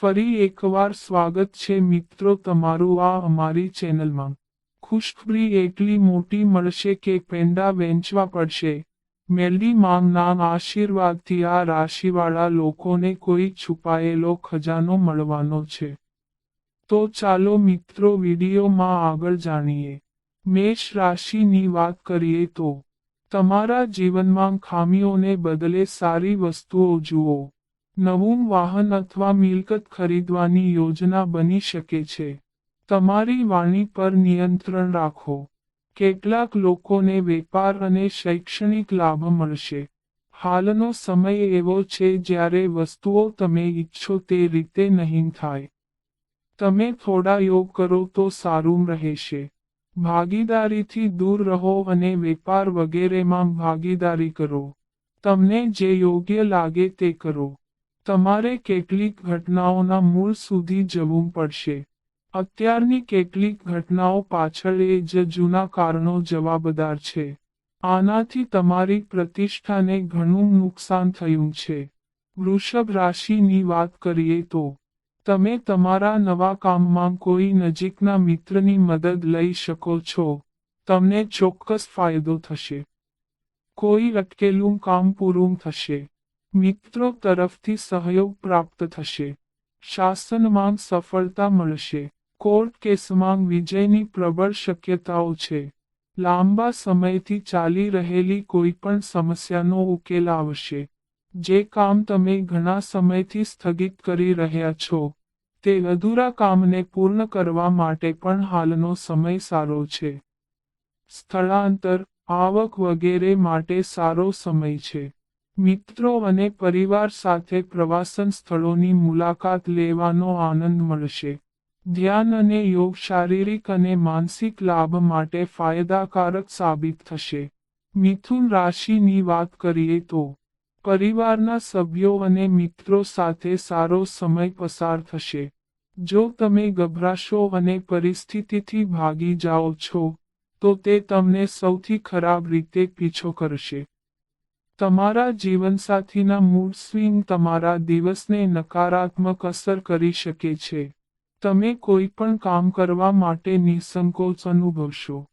ફરી એકવાર સ્વાગત છે મિત્રો તમારું આ અમારી ચેનલમાં. ખુશખબરી એટલી મોટી મળશે કે પેંડા વેચવા પડશે. મેલડી માંગના આશીર્વાદથી આ રાશિવાળા લોકોને કોઈ છુપાયેલો ખજાનો મળવાનો છે. તો ચાલો મિત્રો વિડીયોમાં આગળ જાણીએ. મેષ રાશિની વાત કરીએ તો, તમારા જીવનમાં ખામીઓને બદલે સારી વસ્તુઓ જુઓ. નવું વાહન અથવા મિલકત ખરીદવાની યોજના બની શકે છે. તમારી વાણી પર નિયંત્રણ રાખો. કેટલાક લોકોને વેપાર અને શૈક્ષણિક લાભ મળશે. હાલનો સમય એવો છે જ્યારે વસ્તુઓ તમે ઈચ્છો તે રીતે નહીં થાય. તમે થોડા યોગ કરો તો સારું રહેશે. ભાગીદારીથી દૂર રહો અને વેપાર વગેરેમાં ભાગીદારી કરો. તમને જે યોગ્ય લાગે તે કરો. તમારે કેટલીક ઘટનાઓના મૂળ સુધી જવું પડશે. અત્યારની કેટલીક ઘટનાઓ પાછળ એ જ જૂના કારણો જવાબદાર છે. આનાથી તમારી પ્રતિષ્ઠાને ઘણું નુકસાન થયું છે. વૃષભ રાશિની વાત કરીએ તો, તમે તમારા નવા કામમાં કોઈ નજીકના મિત્રની મદદ લઈ શકો છો. તમને ચોક્કસ ફાયદો થશે. કોઈ અટકેલું કામ પૂરું થશે. મિત્રો તરફથી સહયોગ પ્રાપ્ત થશે. શાસનમાં સફળતા મળશે. કોર્ટ કેસમાં વિજયની પ્રબળ શક્યતાઓ છે. લાંબા સમયથી ચાલી રહેલી કોઈપણ સમસ્યાનો ઉકેલ આવશે. જે કામ તમે ઘણા સમયથી સ્થગિત કરી રહ્યા છો. તે અધૂરા કામને પૂર્ણ કરવા માટે પણ હાલનો સમય સારો છે. સ્થળાંતર, આવક વગેરે માટે સારો સમય છે. મિત્રો અને પરિવાર સાથે પ્રવાસન સ્થળોની મુલાકાત લેવાનો આનંદ મળશે. ધ્યાન અને યોગ શારીરિક અને માનસિક લાભ માટે ફાયદાકારક સાબિત થશે. મિથુન રાશિની વાત કરીએ તો, પરિવારના સભ્યો અને મિત્રો સાથે સારો સમય પસાર થશે. જો તમે ગભરાશો અને પરિસ્થિતિથી ભાગી જાઓ છો, તો તે તમને સૌથી ખરાબ રીતે પીછો કરશે. તમારા જીવનસાથીના મૂડ સ્વિંગ તમારા દિવસને નકારાત્મક અસર કરી શકે છે. તમે કોઈ પણ કામ કરવા માટે નિસંકોચ અનુભવશો.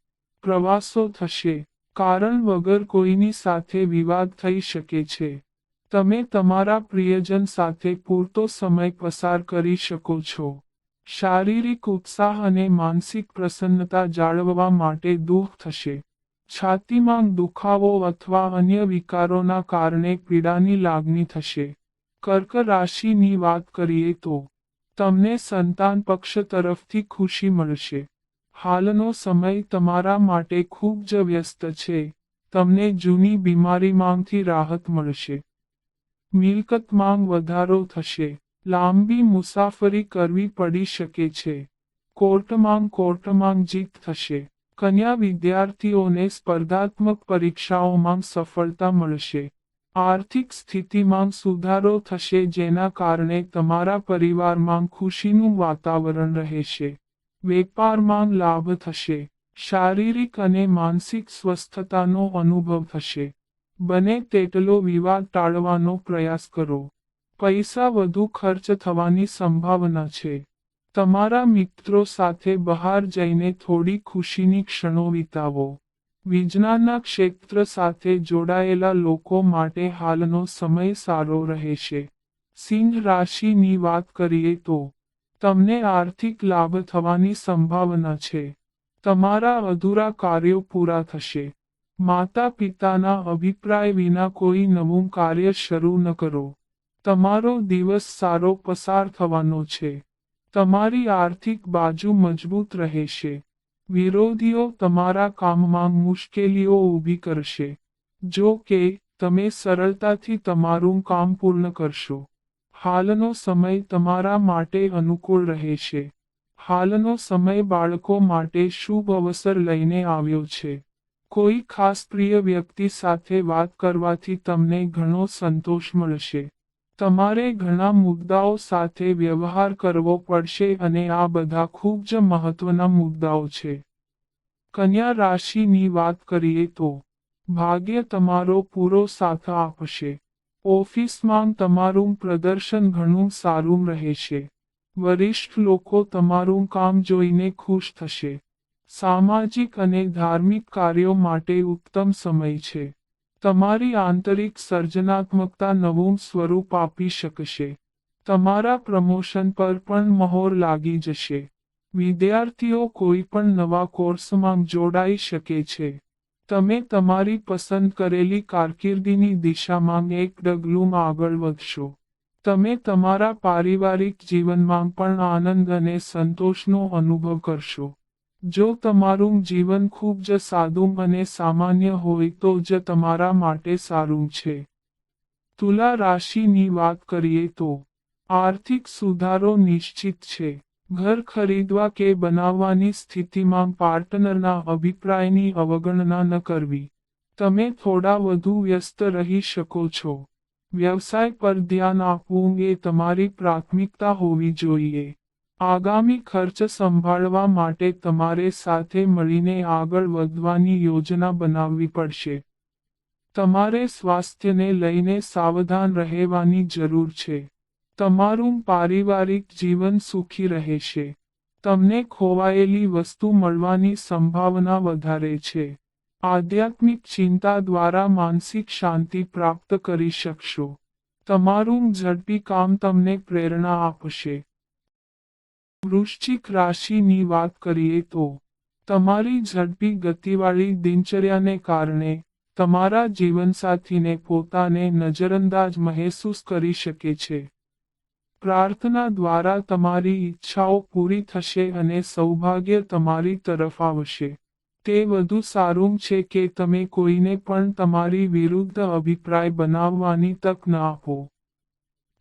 પ્રવાસો થશે, કારણ વગર કોઈની સાથે વિવાદ થઈ શકે છે. તમે તમારા પ્રિયજન સાથે પૂરતો સમય પસાર કરી શકો છો. શારીરિક ઉત્સાહ અને માનસિક પ્રસન્નતા જાળવવા માટે દુઃખ થશે. છાતીમાં દુખાવો અથવા અન્ય વિકારોના કારણે પીડાની લાગણી થશે. કર્ક રાશિની વાત કરીએ તો, તમને સંતાન પક્ષ તરફથી ખુશી મળશે. હાલનો સમય તમારા માટે ખૂબ જ વ્યસ્ત છે. તમને જૂની બીમારીમાંથી રાહત મળશે. મિલકત માંગ વધારો થશે. લાંબી મુસાફરી કરવી પડી શકે છે. કોર્ટમાં કોર્ટમાં જીત થશે. કન્યા વિદ્યાર્થીઓને સ્પર્ધાત્મક પરીક્ષાઓમાં સફળતા મળશે. આર્થિક સ્થિતિમાં સુધારો થશે જેના કારણે તમારા પરિવારમાં ખુશીનું વાતાવરણ રહેશે. વેપારમાં લાભ થશે. શારીરિક અને માનસિક સ્વસ્થતાનો અનુભવ થશે. બને તેટલો વિવાદ ટાળવાનો પ્રયાસ કરો. પૈસા વધુ ખર્ચ થવાની સંભાવના છે. તમારા મિત્રો સાથે બહાર જઈને થોડી ખુશીની ક્ષણો વિતાવો. વિજ્ઞાનના ક્ષેત્ર સાથે જોડાયેલા લોકો માટે હાલનો સમય સારો રહેશે. સિંહ રાશિની વાત કરીએ તો, તમને આર્થિક લાભ થવાની સંભાવના છે. તમારા અધૂરા કાર્યો પૂરા થશે. માતા પિતાના અભિપ્રાય વિના કોઈ નવું કાર્ય શરૂ ન કરો. તમારો દિવસ સારો પસાર થવાનો છે. તમારી આર્થિક બાજુ મજબૂત રહેશે. વિરોધીઓ તમારા કામમાં મુશ્કેલીઓ ઊભી કરશે. જો કે, તમે સરળતાથી તમારું કામ પૂર્ણ કરશો. હાલનો સમય તમારા માટે અનુકૂળ રહેશે. હાલનો સમય બાળકો માટે શુભ અવસર લઈને આવ્યો છે. કોઈ ખાસ પ્રિય વ્યક્તિ સાથે વાત કરવાથી તમને ઘણો સંતોષ મળશે. તમારે ઘણા મુદ્દાઓ સાથે વ્યવહાર કરવો પડશે અને આ બધા ખૂબ જ મહત્વના મુદ્દાઓ છે. કન્યા રાશિની વાત કરીએ તો, ભાગ્ય તમારો પૂરો સાથ આપશે. ઓફિસમાં તમારું પ્રદર્શન ઘણું સારું રહેશે. વરિષ્ઠ લોકો તમારું કામ જોઈને ખુશ થશે. સામાજિક અને ધાર્મિક કાર્યો માટે ઉત્તમ સમય છે. તમારી આંતરિક સર્જનાત્મકતા નવું સ્વરૂપ આપી શકશે. તમારા પ્રમોશન પર પણ મહોર લાગી જશે. વિદ્યાર્થીઓ કોઈ પણ નવા કોર્સમાં જોડાઈ શકે છે. તમે તમારી પસંદ કરેલી કારકિર્દીની દિશામાં એક ડગલું આગળ વધશો. તમે તમારા પારિવારિક જીવનમાં પણ આનંદ અને સંતોષનો અનુભવ કરશો. જો તમારું જીવન ખૂબ જ સાદું અને સામાન્ય હોય તો જ તમારા માટે સારું છે. તુલા રાશિની વાત કરીએ તો, આર્થિક સુધારો નિશ્ચિત છે. ઘર ખરીદવા કે બનાવવાની સ્થિતિમાં પાર્ટનરના અભિપ્રાયની અવગણના ન કરવી. તમે થોડા વધુ વ્યસ્ત રહી શકો છો. વ્યવસાય પર ધ્યાન આપવું એ તમારી પ્રાથમિકતા હોવી જોઈએ. આગામી ખર્ચ સંભાળવા માટે તમારે સાથે મળીને આગળ વધવાની યોજના બનાવવી પડશે. તમારે સ્વાસ્થ્યને લઈને સાવધાન રહેવાની જરૂર છે. તમારું પારિવારિક જીવન સુખી રહેશે. તમને ખોવાયેલી વસ્તુ મળવાની સંભાવના વધારે છે. આધ્યાત્મિક ચિંતા દ્વારા માનસિક શાંતિ પ્રાપ્ત કરી શકશો. તમારું ઝડપી કામ તમને પ્રેરણા આપશે. વૃશ્ચિક રાશિની વાત કરીએ તો, તમારી ઝડપી ગતિવાળી દિનચર્યાને કારણે, તમારા જીવનસાથીને પોતાને નજરઅંદાજ મહેસૂસ કરી શકે છે. પ્રાર્થના દ્વારા તમારી ઈચ્છાઓ પૂરી થશે અને સૌભાગ્ય તમારી તરફ આવશે. તે વધુ સારું છે કે તમે કોઈને પણ તમારી વિરુદ્ધ અભિપ્રાય બનાવવાની તક ન આપો.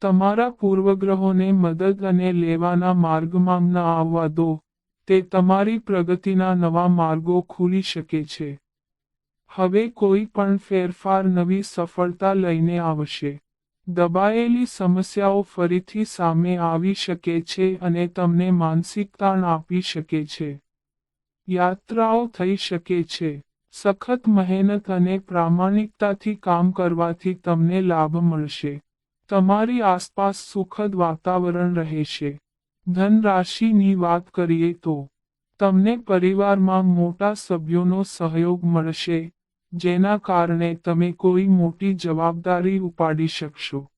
તમારા પૂર્વગ્રહોને મદદ અને લેવાના માર્ગમાં ન આવવા દો. તે તમારી પ્રગતિના નવા માર્ગો ખુલી શકે છે. હવે કોઈ પણ ફેરફાર નવી સફળતા લઈને આવશે. દબાયેલી સમસ્યાઓ ફરીથી સામે આવી શકે છે અને તમને માનસિક તાણ આપી શકે છે. યાત્રાઓ થઈ શકે છે. સખત મહેનત અને પ્રામાણિકતાથી કામ કરવાથી તમને લાભ મળશે. તમારી આસપાસ સુખદ વાતાવરણ રહેશે ધનરાશિની વાત કરીએ તો, તમને પરિવારમાં મોટા સભ્યોનો સહયોગ મળશે, જેના કારણે તમે કોઈ મોટી જવાબદારી ઉપાડી શકશો.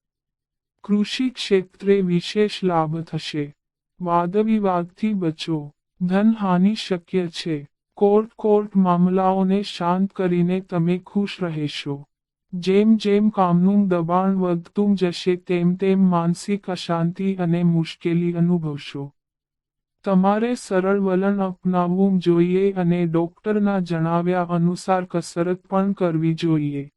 કૃષિ ક્ષેત્રે વિશેષ લાભ થશે. વાદવિવાદથી બચો. ધનહાનિ શક્ય છે. કોર્ટ કોર્ટ મામલાઓને શાંત કરીને તમે ખુશ રહેશો. જેમ જેમ કામનું દબાણ વધતું જશે તેમ તેમ માનસિક અશાંતિ અને મુશ્કેલી અનુભવશો. તમારે સરળ વલણ અપનાવવું જોઈએ અને ડોક્ટરના જણાવ્યા અનુસાર કસરત પણ કરવી જોઈએ.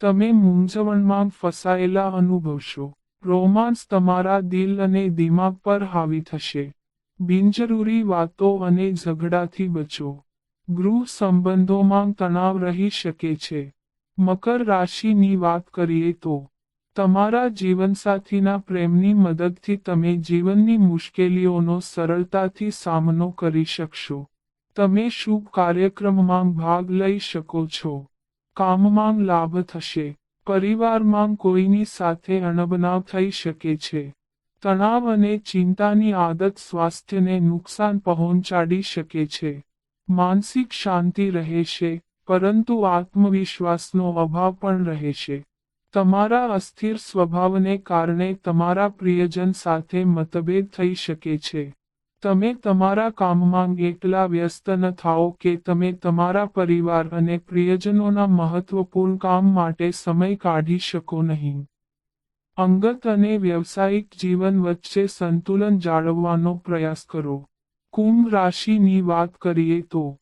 તમે મૂંઝવણમાં ફસાયેલા અનુભવશો. રોમાન્સ તમારા દિલ અને દિમાગ પર હાવી થશે. બિનજરૂરી વાતો અને ઝઘડાથી બચો. ગૃહ સંબંધોમાં તણાવ રહી શકે છે. મકર રાશિની વાત કરીએ તો, તમારા જીવનસાથીના પ્રેમની મદદથી તમે જીવનની મુશ્કેલીઓનો સરળતાથી સામનો કરી શકશો. તમે શુભ કાર્યક્રમમાં ભાગ લઈ શકો છો. કામમાં લાભ થશે. પરિવારમાં કોઈની સાથે અણબનાવ થઈ શકે છે. તણાવ અને ચિંતાની આદત સ્વાસ્થ્યને નુકસાન પહોંચાડી શકે છે. માનસિક શાંતિ રહેશે. પરંતુ આત્મવિશ્વાસનો અભાવ પણ રહે છે. તમારા અસ્થિર સ્વભાવને કારણે તમારા પ્રિયજન સાથે મતભેદ થઈ શકે છે. તમે તમારા કામમાં એટલા વ્યસ્ત ન થાઓ કે તમે તમારા પરિવાર અને પ્રિયજનોના મહત્વપૂર્ણ કામ માટે સમય કાઢી શકો નહીં. અંગત અને વ્યવસાયિક જીવન વચ્ચે સંતુલન જાળવવાનો પ્રયાસ કરો. કુંભ રાશિની વાત કરીએ તો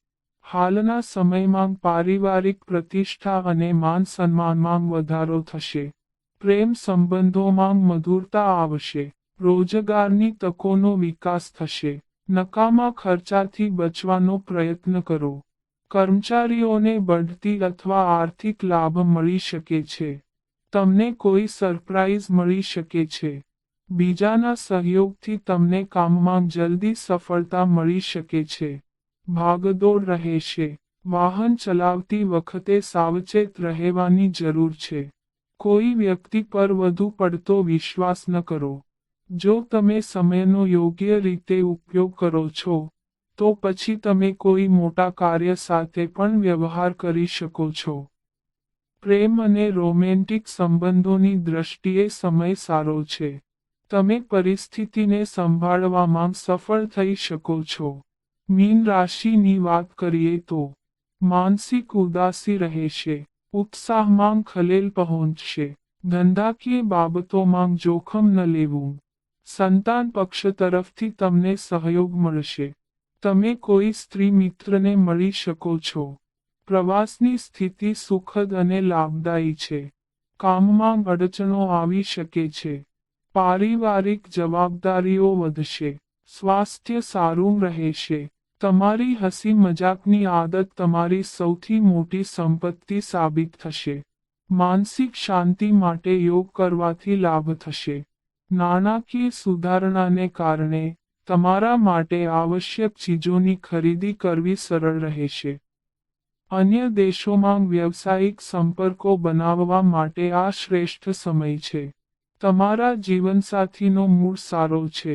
હાલના સમયમાં પારિવારિક પ્રતિષ્ઠા અને માન સન્માનમાં વધારો થશે. પ્રેમ સંબંધોમાં મધુરતા આવશે. રોજગારની તકોનો વિકાસ થશે. નકામા ખર્ચાથી બચવાનો પ્રયત્ન કરો. કર્મચારીઓને બઢતી અથવા આર્થિક લાભ મળી શકે છે. તમને કોઈ સરપ્રાઇઝ મળી શકે છે. બીજાના સહયોગથી તમને કામમાં જલ્દી સફળતા મળી શકે છે. ભાગદોડ રહેશે વાહન ચલાવતી વખતે સાવચેત રહેવાની જરૂર છે. કોઈ વ્યક્તિ પર વધુ પડતો વિશ્વાસ ન કરો. જો તમે સમયનો યોગ્ય રીતે ઉપયોગ કરો છો, તો પછી તમે કોઈ મોટા કાર્ય સાથે પણ વ્યવહાર કરી શકો છો. પ્રેમ અને રોમેન્ટિક સંબંધોની દ્રષ્ટિએ સમય સારો છે. તમે પરિસ્થિતિને સંભાળવામાં સફળ થઈ શકો છો. મીન રાશિની વાત કરીએ તો માનસિક ઉદાસી રહેશે, ઉત્સાહમાં ખલેલ પહોંચશે, ધંધાકીય બાબતોમાં જોખમ ન લેવું. સંતાન પક્ષ તરફથી તમને સહયોગ મળશે. તમે કોઈ સ્ત્રી મિત્રને મળી શકો છો. પ્રવાસની સ્થિતિ સુખદ અને લાભદાયી છે. કામમાં અડચણો આવી શકે છે. પારિવારિક જવાબદારીઓ વધશે. સ્વાસ્થ્ય સારું રહેશે તમારી હસી મજાકની આદત તમારી સૌથી મોટી સંપત્તિ સાબિત થશે. માનસિક શાંતિ માટે યોગ કરવાથી લાભ થશે. નાણાકીય સુધારણાને કારણે તમારા માટે આવશ્યક ચીજોની ખરીદી કરવી સરળ રહેશે અન્ય દેશોમાં વ્યવસાયિક સંપર્કો બનાવવા માટે આ શ્રેષ્ઠ સમય છે. તમારા જીવનસાથીનો મૂળ સારો છે.